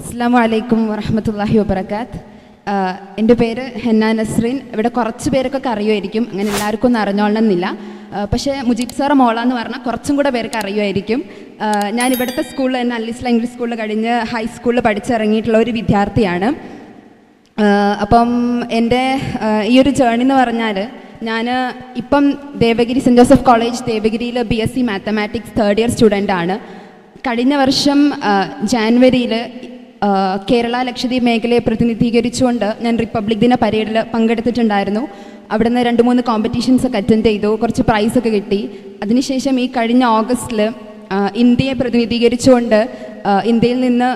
അസ്സാം വലൈക്കും വറഹമത്തല്ലാഹി വബർക്കാത്ത് എന്റെ പേര് ഹെന്നാ നസ്രീൻ. ഇവിടെ കുറച്ച് പേർക്കൊക്കെ അറിയുമായിരിക്കും. അങ്ങനെ എല്ലാവർക്കും ഒന്നും അറിഞ്ഞോളണമെന്നില്ല. പക്ഷേ മുജീബ് സാറ് മോളാന്ന് പറഞ്ഞാൽ കുറച്ചും കൂടെ പേർക്ക് അറിയുമായിരിക്കും. ഞാൻ ഇവിടുത്തെ സ്കൂളിൽ തന്നെ അല്ലിസ്ല ഇംഗ്ലീഷ് സ്കൂളിൽ കഴിഞ്ഞ് ഹൈസ്കൂളിൽ പഠിച്ചിറങ്ങിയിട്ടുള്ള ഒരു വിദ്യാർത്ഥിയാണ്. അപ്പം എന്റെ ഈ ഒരു ജേണി എന്ന് പറഞ്ഞാൽ ഞാൻ ഇപ്പം Devagiri saint Joseph college ദേവഗിരിയിൽ B S C mathematics third year student ആണ്. കഴിഞ്ഞ വർഷം ജാനുവരിയിൽ കേരള ലക്ഷദ്വീപ് മേഖലയെ പ്രതിനിധീകരിച്ചുകൊണ്ട് ഞാൻ റിപ്പബ്ലിക് ദിന പരേഡിൽ പങ്കെടുത്തിട്ടുണ്ടായിരുന്നു. അവിടെ നിന്ന് രണ്ട് മൂന്ന് കോമ്പറ്റീഷൻസ് ഒക്കെ അറ്റൻഡ് ചെയ്തു. കുറച്ച് പ്രൈസൊക്കെ കിട്ടി. അതിനുശേഷം ഈ കഴിഞ്ഞ ഓഗസ്റ്റിൽ ഇന്ത്യയെ പ്രതിനിധീകരിച്ചുകൊണ്ട് ഇന്ത്യയിൽ നിന്ന്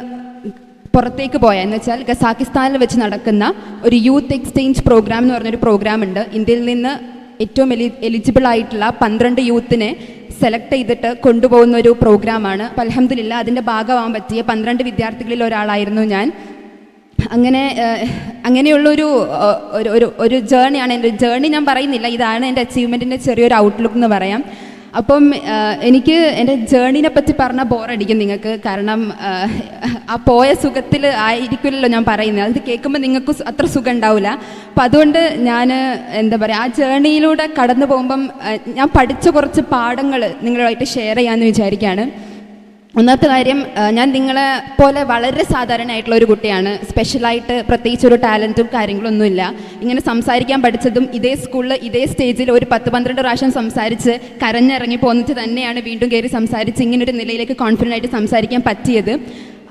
പുറത്തേക്ക് പോയ എന്ന് വെച്ചാൽ കസാക്കിസ്ഥാനിൽ വെച്ച് നടക്കുന്ന ഒരു യൂത്ത് എക്സ്ചേഞ്ച് പ്രോഗ്രാം എന്ന് പറഞ്ഞൊരു പ്രോഗ്രാം ഉണ്ട്. ഇന്ത്യയിൽ നിന്ന് ഏറ്റവും എലി എലിജിബിൾ ആയിട്ടുള്ള പന്ത്രണ്ട് യൂത്തിനെ സെലക്ട് ചെയ്തിട്ട് കൊണ്ടുപോകുന്ന ഒരു പ്രോഗ്രാമാണ്. അപ്പം അലഹമില്ല അതിന്റെ ഭാഗമാവാൻ പറ്റിയ പന്ത്രണ്ട് വിദ്യാർത്ഥികളിൽ ഒരാളായിരുന്നു ഞാൻ. അങ്ങനെ അങ്ങനെയുള്ളൊരു ഒരു ഒരു ഒരു ജേണിയാണ് എന്റെ ജേണി ഞാൻ പറയുന്നില്ല. ഇതാണ് എന്റെ അച്ചീവ്മെന്റിന്റെ ചെറിയൊരു ഔട്ട്ലുക്ക് എന്ന് പറയാം. അപ്പം എനിക്ക് എന്റെ ജേണിനെ പറ്റി പറഞ്ഞാൽ ബോറടിക്കും നിങ്ങൾക്ക്. കാരണം ആ പോയ സുഖത്തിൽ ആയിരിക്കില്ലല്ലോ ഞാൻ പറയുന്നത്. അത് കേൾക്കുമ്പോൾ നിങ്ങൾക്ക് അത്ര സുഖം ഉണ്ടാവില്ല അപ്പം അതുകൊണ്ട് ഞാൻ എന്താ പറയുക ആ ജേണിയിലൂടെ കടന്നു പോകുമ്പം ഞാൻ പഠിച്ച കുറച്ച് പാഠങ്ങൾ നിങ്ങളുമായിട്ട് ഷെയർ ചെയ്യാമെന്ന് വിചാരിക്കുകയാണ് ഒന്നാമത്തെ കാര്യം ഞാൻ നിങ്ങളെ പോലെ വളരെ സാധാരണയായിട്ടുള്ള ഒരു കുട്ടിയാണ്. സ്പെഷ്യലായിട്ട് പ്രത്യേകിച്ച് ഒരു ടാലന്റും കാര്യങ്ങളൊന്നുമില്ല. ഇങ്ങനെ സംസാരിക്കാൻ പഠിച്ചതും ഇതേ സ്കൂളിൽ ഇതേ സ്റ്റേജിൽ ഒരു പത്ത് പന്ത്രണ്ട് പ്രാവശ്യം സംസാരിച്ച് കരഞ്ഞിറങ്ങി പോന്നിട്ട് തന്നെയാണ് വീണ്ടും കയറി സംസാരിച്ച് ഇങ്ങനൊരു നിലയിലേക്ക് കോൺഫിഡന്റ് ആയിട്ട് സംസാരിക്കാൻ പറ്റിയത്.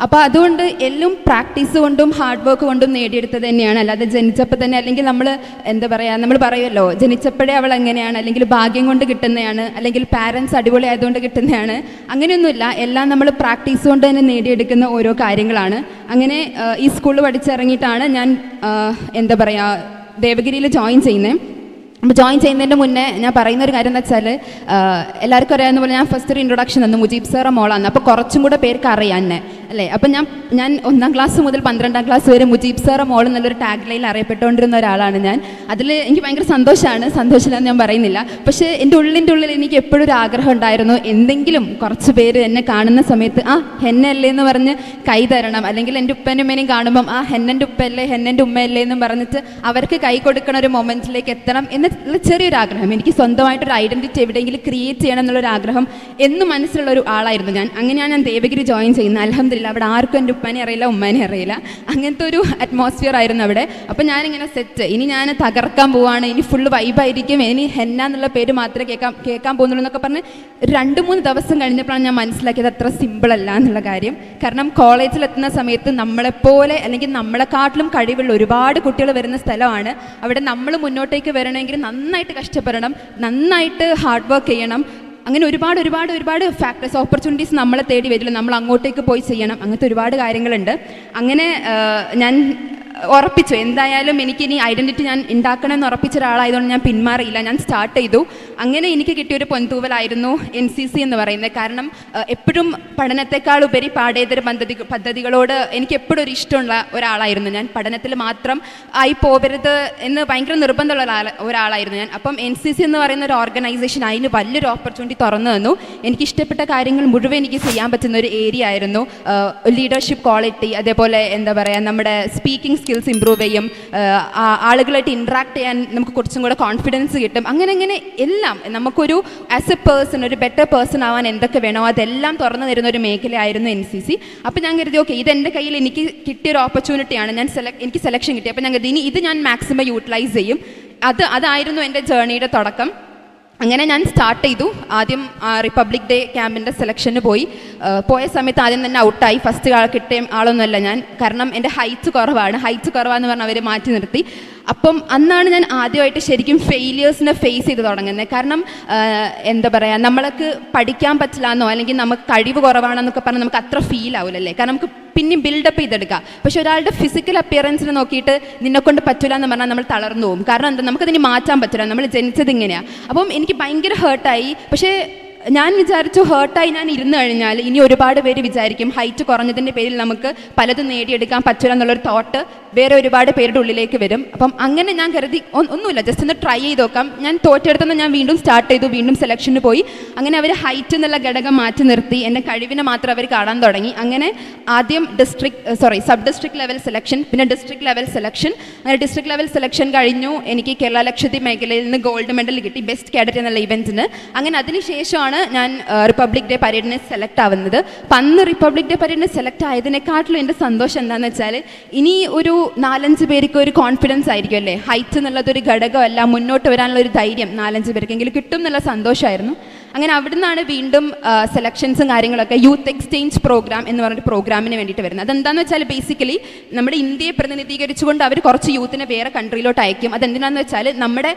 അപ്പോൾ അതുകൊണ്ട് എല്ലാം പ്രാക്ടീസ് കൊണ്ടും ഹാർഡ് വർക്ക് കൊണ്ടും നേടിയെടുത്തത് തന്നെയാണ്. അല്ലാതെ ജനിച്ചപ്പോൾ തന്നെ അല്ലെങ്കിൽ നമ്മൾ എന്താ പറയുക നമ്മൾ പറയുമല്ലോ ജനിച്ചപ്പോഴേ അവൾ എങ്ങനെയാണ് അല്ലെങ്കിൽ ഭാഗ്യം കൊണ്ട് കിട്ടുന്നതാണ് അല്ലെങ്കിൽ പാരൻസ് അടിപൊളി ആയതുകൊണ്ട് കിട്ടുന്നതാണ് അങ്ങനെയൊന്നുമില്ല. എല്ലാം നമ്മൾ പ്രാക്ടീസ് കൊണ്ട് തന്നെ നേടിയെടുക്കുന്ന ഓരോ കാര്യങ്ങളാണ്. അങ്ങനെ ഈ സ്കൂളിൽ പഠിച്ചിറങ്ങിയിട്ടാണ് ഞാൻ എന്താ പറയുക ദേവഗിരിയിൽ ജോയിൻ ചെയ്യുന്നത് അപ്പോൾ ജോയിൻ ചെയ്യുന്നതിന്റെ മുന്നേ ഞാൻ പറയുന്ന ഒരു കാര്യം എന്ന് വെച്ചാൽ എല്ലാവർക്കും അറിയാവുന്ന പോലെ ഞാൻ ഫസ്റ്റ് ഒരു ഇൻട്രൊഡക്ഷൻ തന്നു. മുജീബ് സാറ മോളാണ് അപ്പോൾ കുറച്ചും കൂടെ പേർക്ക് അറിയാൻ എന്നെ. അല്ലേ? അപ്പം ഞാൻ ഞാൻ ഒന്നാം ക്ലാസ് മുതൽ പന്ത്രണ്ടാം ക്ലാസ് വരെ മുജീബ് സാറ മോൾ എന്നുള്ളൊരു ടാഗ് ലൈനിൽ അറിയപ്പെട്ടുകൊണ്ടിരുന്ന ഒരാളാണ് ഞാൻ. അതിൽ എനിക്ക് ഭയങ്കര സന്തോഷമാണ് സന്തോഷമില്ലെന്ന് ഞാൻ പറയുന്നില്ല. പക്ഷേ എന്റെ ഉള്ളിന്റെ ഉള്ളിൽ എനിക്ക് എപ്പോഴും ഒരു ആഗ്രഹം ഉണ്ടായിരുന്നു. എന്തെങ്കിലും കുറച്ച് പേര് എന്നെ കാണുന്ന സമയത്ത് ആ ഹെന്നല്ലേ എന്ന് പറഞ്ഞ് കൈ തരണം. അല്ലെങ്കിൽ എന്റെ ഉപ്പന്റെ ഉമ്മേനെയും കാണുമ്പം ആ ഹെന്നന്റെ ഉപ്പല്ലേ ഹെന്നന്റെ ഉമ്മയല്ലേ എന്ന് പറഞ്ഞിട്ട് അവർക്ക് കൈ കൊടുക്കണ ഒരു മൊമെന്റിലേക്ക് എത്തണം എന്നുള്ള ചെറിയൊരു ആഗ്രഹം. എനിക്ക് സ്വന്തമായിട്ടൊരു ഐഡന്റിറ്റി എവിടെയെങ്കിലും ക്രിയേറ്റ് ചെയ്യണം എന്നുള്ളൊരു ആഗ്രഹം എന്ന് മനസ്സിലുള്ള ഒരു ആളായിരുന്നു ഞാൻ. അങ്ങനെയാണ് ഞാൻ ദേവഗിരി ജോയിൻ ചെയ്യുന്നത്. അലഹമില്ല അവിടെ ആർക്കും എന്റെ ഉപ്പാനെ അറിയില്ല ഉമ്മാനെ അറിയില്ല. അങ്ങനത്തെ ഒരു അറ്റ്മോസ്ഫിയർ ആയിരുന്നു അവിടെ. അപ്പം ഞാനിങ്ങനെ സെറ്റ് ഇനി ഞാൻ തകർക്കാൻ പോവാണ്. ഇനി ഫുള്ള് വൈബായിരിക്കും ഇനി ഹെന്ന എന്നുള്ള പേര് മാത്രമേ കേൾക്കാൻ കേൾക്കാൻ പോകുന്നുള്ളൂ എന്നൊക്കെ പറഞ്ഞ് രണ്ട് മൂന്ന് ദിവസം കഴിഞ്ഞപ്പോഴാണ് ഞാൻ മനസ്സിലാക്കിയത് അത്ര സിമ്പിൾ അല്ല എന്നുള്ള കാര്യം. കാരണം കോളേജിൽ എത്തുന്ന സമയത്ത് നമ്മളെപ്പോലെ അല്ലെങ്കിൽ നമ്മളെക്കാട്ടിലും കഴിവുള്ള ഒരുപാട് കുട്ടികൾ വരുന്ന സ്ഥലമാണ്. അവിടെ നമ്മൾ മുന്നോട്ടേക്ക് വരണമെങ്കിൽ നന്നായിട്ട് കഷ്ടപ്പെടണം നന്നായിട്ട് ഹാർഡ് വർക്ക് ചെയ്യണം അങ്ങനെ ഒരുപാട് ഒരുപാട് ഒരുപാട് ഫാക്ടേഴ്സ് ഓപ്പർച്യൂണിറ്റീസ് നമ്മളെ തേടി വരില്ല. നമ്മൾ അങ്ങോട്ടേക്ക് പോയി ചെയ്യണം. അങ്ങനത്തെ ഒരുപാട് കാര്യങ്ങളുണ്ട്. അങ്ങനെ ഞാൻ ഉറപ്പിച്ചു. എന്തായാലും എനിക്കിനി ഐഡന്റിറ്റി ഞാൻ ഉണ്ടാക്കണം എന്ന് ഉറപ്പിച്ച ഒരാളായതുകൊണ്ട് ഞാൻ പിന്മാറിയില്ല. ഞാൻ സ്റ്റാർട്ട് ചെയ്തു. അങ്ങനെ എനിക്ക് കിട്ടിയൊരു പൊൻതൂവലായിരുന്നു എൻ സി സി എന്ന് പറയുന്നത്. കാരണം എപ്പോഴും പഠനത്തെക്കാൾ ഉപരി പാഠേതര പദ്ധതി പദ്ധതികളോട് എനിക്ക് എപ്പോഴും ഒരു ഇഷ്ടമുള്ള ഒരാളായിരുന്നു ഞാൻ. പഠനത്തിൽ മാത്രം ആയി പോകരുത് എന്ന് ഭയങ്കര നിർബന്ധമുള്ള ഒരാളായിരുന്നു ഞാൻ. അപ്പം എൻ സി സി എന്ന് പറയുന്ന ഒരു ഓർഗനൈസേഷൻ അതിന് വലിയൊരു ഓപ്പർച്യൂണിറ്റി തുറന്നു തന്നു. എനിക്ക് ഇഷ്ടപ്പെട്ട കാര്യങ്ങൾ മുഴുവൻ എനിക്ക് ചെയ്യാൻ പറ്റുന്ന ഒരു ഏരിയ ആയിരുന്നു ലീഡർഷിപ്പ് ക്വാളിറ്റി അതേപോലെ എന്താ പറയുക നമ്മുടെ സ്പീക്കിംഗ് സ്കിൽസ് ഇമ്പ്രൂവ് ചെയ്യും. ആളുകളായിട്ട് ഇൻട്രാക്ട് ചെയ്യാൻ നമുക്ക് കുറച്ചും കൂടെ കോൺഫിഡൻസ് കിട്ടും. അങ്ങനെ അങ്ങനെ എല്ലാം നമുക്കൊരു ആസ് എ പേഴ്സൺ ഒരു ബെറ്റർ പേഴ്സൺ ആവാൻ എന്തൊക്കെ വേണോ അതെല്ലാം തുറന്നു തരുന്ന ഒരു മേഖലയായിരുന്നു എൻ സി സി അപ്പോൾ ഞാൻ കരുതി ഓക്കെ ഇത് എന്റെ കയ്യിൽ എനിക്ക് കിട്ടിയ ഒരു ഓപ്പർച്യൂണിറ്റിയാണ് ഞാൻ സെലക്ട് എനിക്ക് സെലക്ഷൻ കിട്ടി. അപ്പോൾ ഞാൻ കരുതി ഇനി ഇത് ഞാൻ മാക്സിമം യൂട്ടിലൈസ് ചെയ്യും. അത് അതായിരുന്നു എന്റെ ജേണിയുടെ തുടക്കം. അങ്ങനെ ഞാൻ സ്റ്റാർട്ട് ചെയ്തു. ആദ്യം റിപ്പബ്ലിക് ഡേ ക്യാമ്പിന്റെ സെലക്ഷന് പോയി. പോയ സമയത്ത് ആദ്യം തന്നെ ഔട്ടായി. ഫസ്റ്റ് ആൾ കിട്ടിയ ആളൊന്നുമല്ല ഞാൻ. കാരണം എന്റെ ഹൈറ്റ് കുറവാണ്. ഹൈറ്റ് കുറവാന്ന് പറഞ്ഞ് അവർ മാറ്റി നിർത്തി. അപ്പം അന്നാണ് ഞാൻ ആദ്യമായിട്ട് ശരിക്കും ഫെയിലിയേഴ്സിനെ ഫേസ് ചെയ്ത് തുടങ്ങുന്നത് കാരണം എന്താ പറയുക നമ്മൾക്ക് പഠിക്കാൻ പറ്റില്ല എന്നോ അല്ലെങ്കിൽ നമുക്ക് കഴിവ് കുറവാണെന്നൊക്കെ പറഞ്ഞാൽ നമുക്ക് അത്ര ഫീൽ ആവില്ലല്ലേ കാരണം നമുക്ക് പിന്നെയും ബിൽഡപ്പ് ചെയ്തെടുക്കാം. പക്ഷെ ഒരാളുടെ ഫിസിക്കൽ അപ്പിയറൻസിനെ നോക്കിയിട്ട് നിന്നെ കൊണ്ട് പറ്റില്ല എന്ന് പറഞ്ഞാൽ നമ്മൾ തളർന്നു പോകും. കാരണം എന്താ? നമുക്കതിന് മാറ്റാൻ പറ്റില്ല നമ്മൾ ജനിച്ചത് ഇങ്ങനെയാണ് അപ്പം എനിക്ക് ഭയങ്കര ഹേർട്ടായി പക്ഷേ ഞാൻ വിചാരിച്ചു ഹേർട്ടായി ഞാൻ ഇരുന്നു കഴിഞ്ഞാൽ ഇനി ഒരുപാട് പേര് വിചാരിക്കും ഹൈറ്റ് കുറഞ്ഞതിന്റെ പേരിൽ നമുക്ക് പലതും നേടിയെടുക്കാൻ പറ്റില്ല എന്നുള്ളൊരു തോട്ട് വേറെ ഒരുപാട് പേരുടെ ഉള്ളിലേക്ക് വരും. അപ്പം അങ്ങനെ ഞാൻ കരുതി ഒന്നുമില്ല. ജസ്റ്റ് ഒന്ന് ട്രൈ ചെയ്ത് നോക്കാം. ഞാൻ തോറ്റെടുത്തുനിന്ന് ഞാൻ വീണ്ടും സ്റ്റാർട്ട് ചെയ്തു. വീണ്ടും സെലക്ഷന് പോയി. അങ്ങനെ അവർ ഹൈറ്റ് എന്നുള്ള ഘടകം മാറ്റി നിർത്തി. എന്റെ കഴിവിനെ മാത്രം അവർ കാണാൻ തുടങ്ങി. അങ്ങനെ ആദ്യം district sorry sub district level selection പിന്നെ ഡിസ്ട്രിക്ട് ലെവൽ സെലക്ഷൻ അങ്ങനെ ഡിസ്ട്രിക്ട് ലെവൽ സെലക്ഷൻ കഴിഞ്ഞു. എനിക്ക് കേരള ലക്ഷദ്വീപ് മേഖലയിൽ നിന്ന് ഗോൾഡ് മെഡൽ കിട്ടി. ബെസ്റ്റ് കാഡറ്റ് എന്നുള്ള ഇവന്റിന് അങ്ങനെ അതിനുശേഷമാണ് ഞാൻ റിപ്പബ്ലിക് ഡേ പരേഡിന് സെലക്ട് ആവുന്നത്. അപ്പം അന്ന് റിപ്പബ്ലിക് ഡേ പരേഡിന് സെലക്ട് ആയതിനെക്കാട്ടിലും എന്റെ സന്തോഷം എന്താണെന്ന് വെച്ചാൽ ഇനി ഒരു നാലഞ്ച് പേർക്ക് ഒരു കോൺഫിഡൻസ് ആയിരിക്കും അല്ലേ? ഹൈറ്റ് എന്നുള്ളത് ഒരു ഘടകമല്ല മുന്നോട്ട് വരാനുള്ള ഒരു ധൈര്യം നാലഞ്ച് പേർക്കെങ്കിലും കിട്ടും എന്നുള്ള സന്തോഷമായിരുന്നു. അങ്ങനെ അവിടുന്നാണ് വീണ്ടും സെലക്ഷൻസും കാര്യങ്ങളൊക്കെ യൂത്ത് എക്സ്ചേഞ്ച് പ്രോഗ്രാം എന്ന് പറഞ്ഞൊരു പ്രോഗ്രാമിന് വേണ്ടിയിട്ട് വരുന്നത്. അതെന്താണെന്ന് വെച്ചാൽ ബേസിക്കലി നമ്മുടെ ഇന്ത്യയെ പ്രതിനിധീകരിച്ചുകൊണ്ട് അവർ കുറച്ച് യൂത്തിനെ വേറെ കൺട്രിയിലോട്ട് അയക്കും. അതെന്തിനാന്ന് വെച്ചാൽ നമ്മുടെ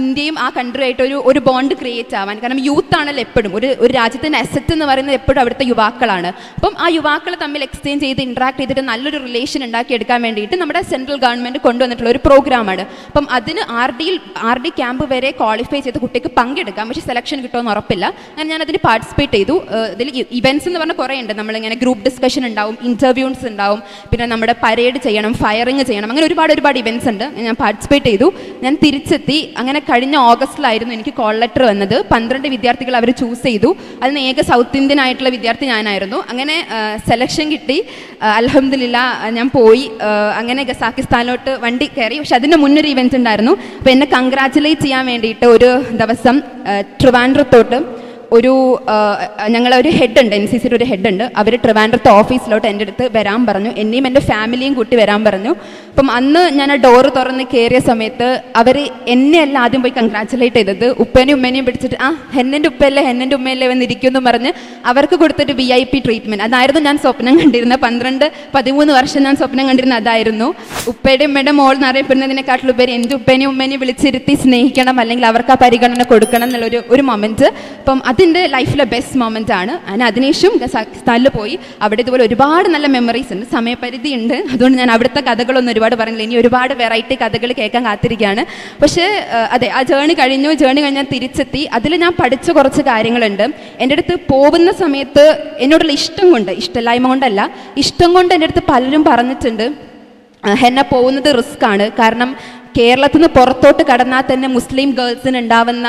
ഇന്ത്യയും ആ കൺട്രിയായിട്ട് ഒരു ഒരു ബോണ്ട് ക്രിയേറ്റ് ആവാൻ. കാരണം യൂത്ത് ആണല്ലോ എപ്പോഴും. ഒരു ഒരു രാജ്യത്തിന്റെ അസറ്റ് എന്ന് പറയുന്നത് എപ്പോഴും അവിടുത്തെ യുവാക്കളാണ്. അപ്പം ആ യുവാക്കൾ തമ്മിൽ എക്സ്ചേഞ്ച് ചെയ്ത് ഇൻട്രാക്ട് ചെയ്തിട്ട് നല്ലൊരു റിലേഷൻ ഉണ്ടാക്കിയെടുക്കാൻ വേണ്ടിയിട്ട് നമ്മുടെ സെൻട്രൽ ഗവൺമെന്റ് കൊണ്ടുവന്നിട്ടുള്ള ഒരു പ്രോഗ്രാമാണ് അപ്പം അതിന് ആർ ഡിയിൽ ആർ ഡി ക്യാമ്പ് വരെ ക്വാളിഫൈ ചെയ്ത് കുട്ടിക്ക് പങ്കെടുക്കാം. പക്ഷേ സെലക്ഷൻ കിട്ടുമെന്ന് ഉറപ്പില്ല അങ്ങനെ ഞാൻ അതിന് പാർട്ടിസിപ്പേറ്റ് ചെയ്തു ഇതിൽ ഇവന്റ്സ് എന്ന് പറഞ്ഞാൽ കുറേ ഉണ്ട്. നമ്മളിങ്ങനെ ഗ്രൂപ്പ് ഡിസ്കഷൻ ഉണ്ടാവും ഇന്റർവ്യൂസ് ഉണ്ടാവും പിന്നെ നമ്മുടെ പരേഡ് ചെയ്യണം ഫയറിങ് ചെയ്യണം അങ്ങനെ ഒരുപാട് ഒരുപാട് ഇവന്റ്സ് ഉണ്ട്. ഞാൻ പാർട്ടിസിപ്പേറ്റ് ചെയ്തു. ഞാൻ തിരിച്ചെത്തി. അങ്ങനെ കഴിഞ്ഞ ഓഗസ്റ്റിലായിരുന്നു എനിക്ക് കോൾ ലെറ്റർ വന്നത്. പന്ത്രണ്ട് വിദ്യാർത്ഥികൾ അവർ ചൂസ് ചെയ്തു. അതിന് ഏക സൗത്ത് ഇന്ത്യൻ ആയിട്ടുള്ള വിദ്യാർത്ഥി ഞാനായിരുന്നു. അങ്ങനെ സെലക്ഷൻ കിട്ടി. അലഹമില്ല ഞാൻ പോയി. അങ്ങനെ ഗസാക്കിസ്ഥാനിലോട്ട് വണ്ടി കയറി. പക്ഷെ അതിന്റെ മുന്നൊരു ഇവന്റ് ഉണ്ടായിരുന്നു. അപ്പോൾ എന്നെ കൺഗ്രാറ്റുലേറ്റ് ചെയ്യാൻ വേണ്ടിയിട്ട് ഒരു ദിവസം ട്രിവാൻഡ്രത്തോട്ട് ഒരു ഞങ്ങളൊരു ഹെഡ് ഉണ്ട് എൻ സി സിയുടെ ഒരു ഹെഡ് ഉണ്ട്. അവർ ട്രിവാൻഡ്രത്ത് ഓഫീസിലോട്ട് എന്റെ അടുത്ത് വരാൻ പറഞ്ഞു. എന്നെയും എന്റെ ഫാമിലിയും കൂട്ടി വരാൻ പറഞ്ഞു. അപ്പം അന്ന് ഞാൻ ആ ഡോറ് തുറന്ന് കയറിയ സമയത്ത് അവർ എന്നെയല്ല ആദ്യം പോയി കൺഗ്രാറ്റുലേറ്റ് ചെയ്തത്. ഉപ്പേനെയും ഉമ്മേനെയും പിടിച്ചിട്ട് ആ ഹെന്നന്റെ ഉപ്പയല്ലേ ഹെന്നന്റെ ഉമ്മയല്ലേ വന്നിരിക്കുമെന്ന് പറഞ്ഞ് അവർക്ക് കൊടുത്തൊരു വി ഐ പി ട്രീറ്റ്മെന്റ് അതായിരുന്നു ഞാൻ സ്വപ്നം കണ്ടിരുന്നത് പന്ത്രണ്ട് പതിമൂന്ന് വർഷം ഞാൻ സ്വപ്നം കണ്ടിരുന്നത് അതായിരുന്നു. ഉപ്പയുടെ ഉമ്മയുടെ മോൾ എന്നറിയപ്പെടുന്നതിനെക്കാട്ടിലുപരി എന്റെ ഉപ്പേനെയും ഉമ്മേനെയും വിളിച്ചിരുത്തി സ്നേഹിക്കണം അല്ലെങ്കിൽ അവർക്ക് ആ പരിഗണന കൊടുക്കണം എന്നുള്ളൊരു ഒരു മൊമെന്റ് അപ്പം അതിന്റെ ലൈഫിലെ ബെസ്റ്റ് മൊമെന്റ് ആണ്. ഞാൻ അതിനുശേഷം സ്ഥലത്ത് പോയി. അവിടെ ഇതുപോലെ ഒരുപാട് നല്ല മെമ്മറീസ് ഉണ്ട്. സമയപരിധി ഉണ്ട്. അതുകൊണ്ട് ഞാൻ അവിടുത്തെ കഥകളൊന്നും ഒരുപാട് പറയുന്നില്ല ഇനി ഒരുപാട് വെറൈറ്റി കഥകൾ കേൾക്കാൻ കാത്തിരിക്കുകയാണ്. പക്ഷേ അതെ ആ ജേണി കഴിഞ്ഞു. ജേണി കഴിഞ്ഞാൽ തിരിച്ചെത്തി. അതിൽ ഞാൻ പഠിച്ച കുറച്ച് കാര്യങ്ങളുണ്ട്. എന്റെ അടുത്ത് പോകുന്ന സമയത്ത് എന്നോടുള്ള ഇഷ്ടം കൊണ്ട് ഇഷ്ടമില്ലായ്മ കൊണ്ടല്ല ഇഷ്ടം കൊണ്ട് എന്റെ അടുത്ത് പലരും പറഞ്ഞിട്ടുണ്ട് എന്നെ പോകുന്നത് റിസ്ക് ആണ്. കാരണം കേരളത്തിൽ നിന്ന് പുറത്തോട്ട് കടന്നാൽ തന്നെ മുസ്ലിം ഗേൾസിന് ഉണ്ടാവുന്ന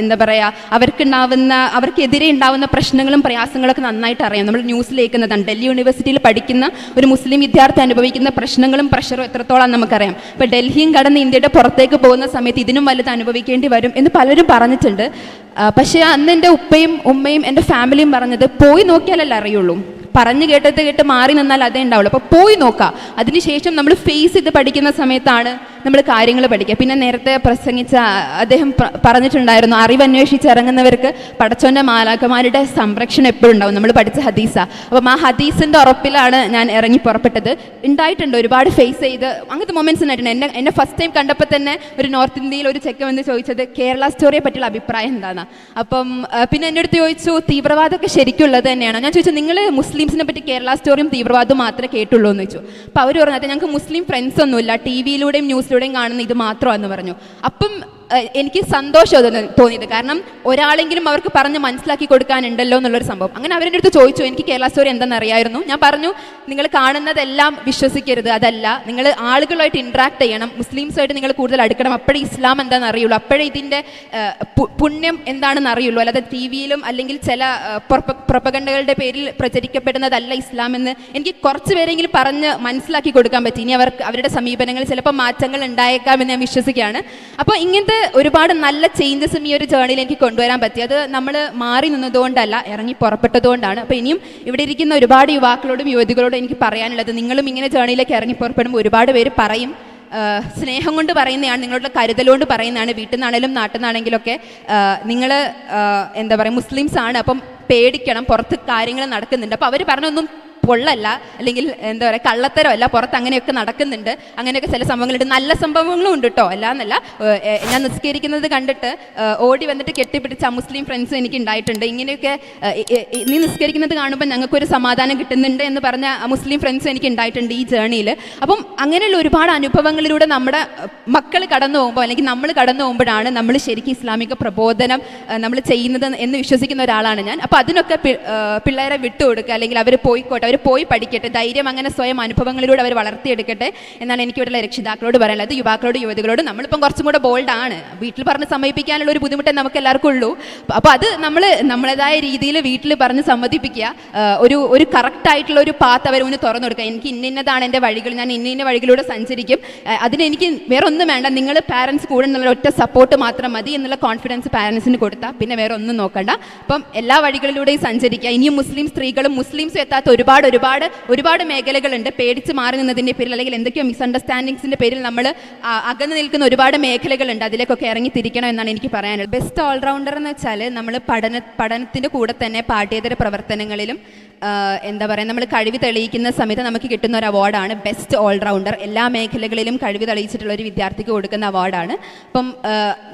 എന്താ പറയുക അവർക്കുണ്ടാവുന്ന അവർക്കെതിരെ ഉണ്ടാവുന്ന പ്രശ്നങ്ങളും പ്രയാസങ്ങളൊക്കെ നന്നായിട്ട് അറിയാം. നമ്മൾ ന്യൂസിൽ കേൾക്കുന്നതാണ് ഡൽഹി യൂണിവേഴ്സിറ്റിയിൽ പഠിക്കുന്ന ഒരു മുസ്ലിം വിദ്യാർത്ഥി അനുഭവിക്കുന്ന പ്രശ്നങ്ങളും പ്രഷറും എത്രത്തോളം നമുക്കറിയാം. ഇപ്പോൾ ഡൽഹിയും കടന്ന് ഇന്ത്യയുടെ പുറത്തേക്ക് പോകുന്ന സമയത്ത് ഇതിനും വലുത് അനുഭവിക്കേണ്ടി വരും എന്ന് പലരും പറഞ്ഞിട്ടുണ്ട്. പക്ഷേ അന്ന് എന്റെ ഉപ്പയും ഉമ്മയും എന്റെ ഫാമിലിയും പറഞ്ഞത് പോയി നോക്കിയാലല്ലേ അറിയുള്ളൂ. പറഞ്ഞു കേട്ടത് കേട്ട് മാറി നിന്നാൽ അതേ ഉണ്ടാവുള്ളൂ. അപ്പോൾ പോയി നോക്കാം. അതിനുശേഷം നമ്മൾ ഫേസ് ചെയ്ത് പഠിക്കുന്ന സമയത്താണ് നമ്മൾ കാര്യങ്ങൾ പഠിക്കുക. പിന്നെ നേരത്തെ പ്രസംഗിച്ച അദ്ദേഹം പറഞ്ഞിട്ടുണ്ടായിരുന്നു അറിവ് അന്വേഷിച്ച് ഇറങ്ങുന്നവർക്ക് പടച്ചോന്റെ മാലാക്കന്മാരുടെ സംരക്ഷണം എപ്പോഴും ഉണ്ടാവും. നമ്മൾ പഠിച്ച ഹദീസ. അപ്പം ആ ഹദീസിന്റെ ഉറപ്പിലാണ് ഞാൻ ഇറങ്ങി പുറപ്പെട്ടത്. ഉണ്ടായിട്ടുണ്ട് ഒരുപാട് ഫേസ് ചെയ്ത്. അങ്ങനത്തെ മൊമെന്റ്സ് ഉണ്ടായിട്ടുണ്ട്. എന്നെ എന്നെ ഫസ്റ്റ് ടൈം കണ്ടപ്പോൾ തന്നെ ഒരു നോർത്ത് ഇന്ത്യയിൽ ഒരു ചെക്കൻ വന്ന് ചോദിച്ചത് കേരള സ്റ്റോറിയെ പറ്റിയുള്ള അഭിപ്രായം എന്താണ് അപ്പം പിന്നെ എന്റെ അടുത്ത് ചോദിച്ചു തീവ്രവാദമൊക്കെ ശരിക്കുള്ളത് തന്നെയാണ്? ഞാൻ ചോദിച്ചു നിങ്ങൾ മുസ്ലിംസിനെ പറ്റി കേരള സ്റ്റോറിയും തീവ്രവാദവും മാത്രമേ കേട്ടുള്ളൂ എന്ന് ചോദിച്ചു. അപ്പോൾ അവർ പറഞ്ഞു ഞങ്ങൾക്ക് മുസ്ലിം ഫ്രണ്ട്സ് ഒന്നുമില്ല. ടി വിയിലൂടെയും ന്യൂസിലൂടെയും കാണുന്ന ഇത് മാത്രമാണെന്ന് പറഞ്ഞു. അപ്പം എനിക്ക് സന്തോഷം തോന്നി- തോന്നിയത്. കാരണം ഒരാളെങ്കിലും അവർക്ക് പറഞ്ഞ് മനസ്സിലാക്കി കൊടുക്കാനുണ്ടല്ലോ എന്നുള്ളൊരു സംഭവം. അങ്ങനെ അവരുടെ അടുത്ത് ചോദിച്ചു എനിക്ക് കേരള സ്റ്റോറി എന്താണെന്ന് അറിയായിരുന്നു ഞാൻ പറഞ്ഞു നിങ്ങൾ കാണുന്നതെല്ലാം വിശ്വസിക്കരുത്. അതല്ല നിങ്ങൾ ആളുകളുമായിട്ട് ഇൻട്രാക്ട് ചെയ്യണം. മുസ്ലിംസുമായിട്ട് നിങ്ങൾ കൂടുതൽ അടുക്കണം. അപ്പോഴേ ഇസ്ലാം എന്താണെന്ന് അറിയുള്ളൂ. അപ്പോഴേ ഇതിന്റെ പുണ്യം എന്താണെന്ന് അറിയുള്ളൂ. അല്ലാതെ ടി വിയിലും അല്ലെങ്കിൽ ചില പ്രൊപ്പഗണ്ടകളുടെ പേരിൽ പ്രചരിക്കപ്പെടുന്നതല്ല ഇസ്ലാം എന്ന് എനിക്ക് കുറച്ച് പേരെങ്കിലും പറഞ്ഞ് മനസ്സിലാക്കി കൊടുക്കാൻ പറ്റി. ഇനി അവർക്ക് അവരുടെ സമീപനങ്ങളിൽ ചിലപ്പോൾ മാറ്റങ്ങൾ ഉണ്ടായേക്കാം എന്ന് ഞാൻ വിശ്വസിക്കുകയാണ്. അപ്പോൾ ഇങ്ങനത്തെ ഒരുപാട് നല്ല ചേഞ്ചസും ഈ ഒരു ജേണിയിൽ എനിക്ക് കൊണ്ടുവരാൻ പറ്റി. അത് നമ്മൾ മാറി നിന്നതുകൊണ്ടല്ല ഇറങ്ങി പുറപ്പെട്ടതുകൊണ്ടാണ്. അപ്പോൾ ഇനിയും ഇവിടെ ഇരിക്കുന്ന ഒരുപാട് യുവാക്കളോടും യുവതികളോടും എനിക്ക് പറയാനുള്ളത് നിങ്ങളും ഇങ്ങനെ ജേണിയിലേക്ക് ഇറങ്ങി പുറപ്പെടുമ്പോൾ ഒരുപാട് പേര് പറയും സ്നേഹം കൊണ്ട് പറയുന്നതാണ് നിങ്ങളുടെ കരുതലുകൊണ്ട് പറയുന്നതാണ് വീട്ടിൽ നിന്നാണേലും നാട്ടിൽ നിന്നാണെങ്കിലും ഒക്കെ നിങ്ങൾ എന്താ പറയുക മുസ്ലിംസ് ആണ് അപ്പം പേടിക്കണം പുറത്ത് കാര്യങ്ങൾ നടക്കുന്നുണ്ട്. അപ്പോൾ അവർ പറഞ്ഞൊന്നും പൊള്ളല്ല അല്ലെങ്കിൽ എന്താ പറയുക കള്ളത്തരമല്ല പുറത്ത് അങ്ങനെയൊക്കെ നടക്കുന്നുണ്ട്. അങ്ങനെയൊക്കെ ചില സംഭവങ്ങളുണ്ട്. നല്ല സംഭവങ്ങളും ഉണ്ട് കേട്ടോ അല്ലാന്നല്ല ഞാൻ നിസ്കരിക്കുന്നത് കണ്ടിട്ട് ഓടി വന്നിട്ട് കെട്ടിപ്പിടിച്ച മുസ്ലിം ഫ്രണ്ട്സും എനിക്ക് ഉണ്ടായിട്ടുണ്ട്. ഇങ്ങനെയൊക്കെ നീ നിസ്കരിക്കുന്നത് കാണുമ്പോൾ ഞങ്ങൾക്കൊരു സമാധാനം കിട്ടുന്നുണ്ട് എന്ന് പറഞ്ഞ മുസ്ലിം ഫ്രണ്ട്സും എനിക്ക് ഉണ്ടായിട്ടുണ്ട് ഈ ജേണിയിൽ അപ്പം അങ്ങനെയുള്ള ഒരുപാട് അനുഭവങ്ങളിലൂടെ നമ്മുടെ മക്കൾ കടന്നു പോകുമ്പോൾ അല്ലെങ്കിൽ നമ്മൾ കടന്നു പോകുമ്പോഴാണ് നമ്മൾ ശരിക്കും ഇസ്ലാമിക പ്രബോധനം നമ്മൾ ചെയ്യുന്നത് എന്ന് വിശ്വസിക്കുന്ന ഒരാളാണ് ഞാൻ. അപ്പോൾ അതിനൊക്കെ പിള്ളേരെ വിട്ടുകൊടുക്കുക അല്ലെങ്കിൽ അവർ പോയിക്കോട്ടെ അവർ പോയി പഠിക്കട്ടെ. ധൈര്യം അങ്ങനെ സ്വയം അനുഭവങ്ങളിലൂടെ അവർ വളർത്തിയെടുക്കട്ടെ എന്നാണ് എനിക്ക് ഇവിടെ രക്ഷിതാക്കളോട് പറയാനുള്ളത്. യുവാക്കളോട് യുവതികളോട് നമ്മളിപ്പം കുറച്ചും കൂടെ ബോൾഡാണ് വീട്ടിൽ പറഞ്ഞ് സമ്മതിപ്പിക്കാനുള്ള ഒരു ബുദ്ധിമുട്ടേ നമുക്ക് എല്ലാവർക്കും ഉള്ളൂ. അപ്പോൾ അത് നമ്മൾ നമ്മളേതായ രീതിയിൽ വീട്ടിൽ പറഞ്ഞ് സമ്മതിപ്പിക്കുക. ഒരു ഒരു കറക്റ്റായിട്ടുള്ള ഒരു പാത്ത് അവർ മുന്നിൽ തുറന്നു കൊടുക്കുക. എനിക്ക് ഇന്നിന്നതാണ് എന്റെ വഴികൾ. ഞാൻ ഇന്ന ഇന്ന വഴികളിലൂടെ സഞ്ചരിക്കും. അതിന് എനിക്ക് വേറെ ഒന്നും വേണ്ട. നിങ്ങൾ പാരൻസ് കൂടെ എന്നുള്ള ഒറ്റ സപ്പോർട്ട് മാത്രം മതി എന്നുള്ള കോൺഫിഡൻസ് പാരൻസിന് കൊടുത്താൽ പിന്നെ വേറെ ഒന്നും നോക്കണ്ട. അപ്പം എല്ലാ വഴികളിലൂടെയും സഞ്ചരിക്കുക. ഇനിയും മുസ്ലിം സ്ത്രീകളും മുസ്ലിംസും എത്താത്ത ഒരുപാട് ഒരുപാട് ഒരുപാട് മേഖലകളുണ്ട്. പേടിച്ച് മാറി നിന്നതിന്റെ പേരിൽ അല്ലെങ്കിൽ എന്തൊക്കെയോ മിസ്അണ്ടർസ്റ്റാൻഡിങ്സിന്റെ പേരിൽ നമ്മൾ അകന്നു നിൽക്കുന്ന ഒരുപാട് മേഖലകളുണ്ട്. അതിലേക്കൊക്കെ ഇറങ്ങി തിരിക്കണം എന്നാണ് എനിക്ക് പറയാനുള്ളത്. ബെസ്റ്റ് ഓൾറൗണ്ടർ എന്ന് വെച്ചാൽ നമ്മൾ പഠന പഠനത്തിന്റെ കൂടെ തന്നെ പാഠ്യേതര പ്രവർത്തനങ്ങളിലും എന്താ പറയുക നമ്മൾ കഴിവ് തെളിയിക്കുന്ന സമയത്ത് നമുക്ക് കിട്ടുന്ന ഒരു അവാർഡാണ് ബെസ്റ്റ് ഓൾറൗണ്ടർ എല്ലാ മേഖലകളിലും കഴിവ് തെളിയിച്ചിട്ടുള്ള ഒരു വിദ്യാർത്ഥിക്ക് കൊടുക്കുന്ന അവാർഡാണ്. അപ്പം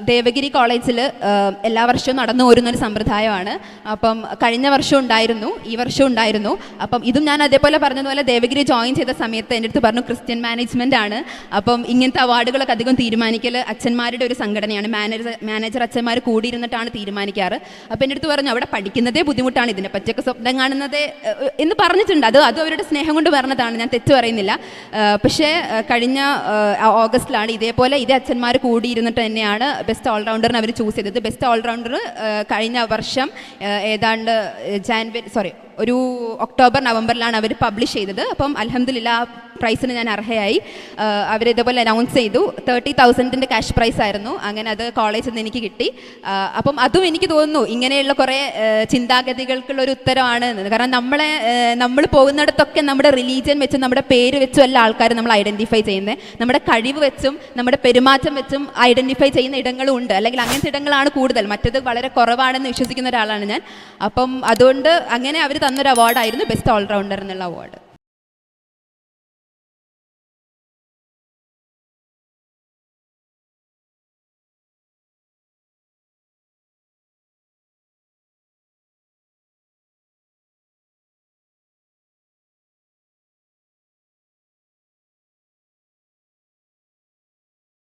ദേവഗിരി കോളേജിൽ എല്ലാ വർഷവും നടന്നു വരുന്ന ഒരു സമ്പ്രദായമാണ്. അപ്പം കഴിഞ്ഞ വർഷം ഉണ്ടായിരുന്നു ഈ വർഷം ഉണ്ടായിരുന്നു. അപ്പം ഇതും ഞാൻ അതേപോലെ പറഞ്ഞതുപോലെ ദേവഗിരി ജോയിൻ ചെയ്ത സമയത്ത് എന്റെ അടുത്ത് പറഞ്ഞു ക്രിസ്ത്യൻ മാനേജ്മെന്റ് ആണ്. അപ്പം ഇങ്ങനത്തെ അവാർഡുകളൊക്കെ അധികം തീരുമാനിക്കൽ അച്ഛന്മാരുടെ ഒരു സംഘടനയാണ്. മാനേജർ മാനേജർ അച്ഛന്മാർ കൂടിയിരുന്നിട്ടാണ് തീരുമാനിക്കാറ്. അപ്പം എന്റെ അടുത്ത് പറഞ്ഞു അവിടെ പഠിക്കുന്നതേ ബുദ്ധിമുട്ടാണ്. ഇതിനെ പറ്റിയൊക്കെ സ്വപ്നം കാണുന്നതേ എന്ന് പറഞ്ഞിട്ടുണ്ട്. അത് അതും അവരുടെ സ്നേഹം കൊണ്ട് പറഞ്ഞതാണ്. ഞാൻ തെറ്റ് പറയുന്നില്ല. പക്ഷേ കഴിഞ്ഞ ഓഗസ്റ്റിലാണ് ഇതേപോലെ ഇതേ അച്ഛന്മാർ കൂടിയിരുന്നിട്ട് തന്നെയാണ് ബെസ്റ്റ് ഓൾറൗണ്ടറിന് അവർ ചൂസ് ചെയ്തത്. ബെസ്റ്റ് ഓൾറൗണ്ടർ കഴിഞ്ഞ വർഷം ഏതാണ്ട് ജാൻവരി സോറി ഒരു ഒക്ടോബർ നവംബറിലാണ് അവർ പബ്ലിഷ് ചെയ്തത്. അപ്പം അലഹമില്ല ആ പ്രൈസിന് ഞാൻ അർഹയായി. അവർ അവരിതേപോലെ അനൗൺസ് ചെയ്തു. തേർട്ടി തൗസൻഡിന്റെ ക്യാഷ് പ്രൈസ് ആയിരുന്നു. അങ്ങനെ അത് കോളേജിൽ നിന്ന് എനിക്ക് കിട്ടി. അപ്പം അതും എനിക്ക് തോന്നുന്നു ഇങ്ങനെയുള്ള കുറേ ചിന്താഗതികൾക്കുള്ള ഒരു ഉത്തരമാണ് കാരണം നമ്മളെ നമ്മൾ പോകുന്നിടത്തൊക്കെ നമ്മുടെ റിലീജിയൻ വെച്ചും നമ്മുടെ പേര് വെച്ചും എല്ലാ ആൾക്കാരും നമ്മൾ ഐഡന്റിഫൈ ചെയ്യുന്നത് നമ്മുടെ കഴിവ് വെച്ചും നമ്മുടെ പെരുമാറ്റം വെച്ചും ഐഡന്റിഫൈ ചെയ്യുന്ന ഇടങ്ങളും ഉണ്ട്. അല്ലെങ്കിൽ അങ്ങനത്തെ ഇടങ്ങളാണ് കൂടുതൽ. മറ്റത് വളരെ കുറവാണെന്ന് വിശ്വസിക്കുന്ന ഒരാളാണ് ഞാൻ. അപ്പം അതുകൊണ്ട് അങ്ങനെ അവർ തന്നൊരു അവാർഡായിരുന്നു ബെസ്റ്റ് ഓൾറൗണ്ടർ എന്നുള്ള അവാർഡ്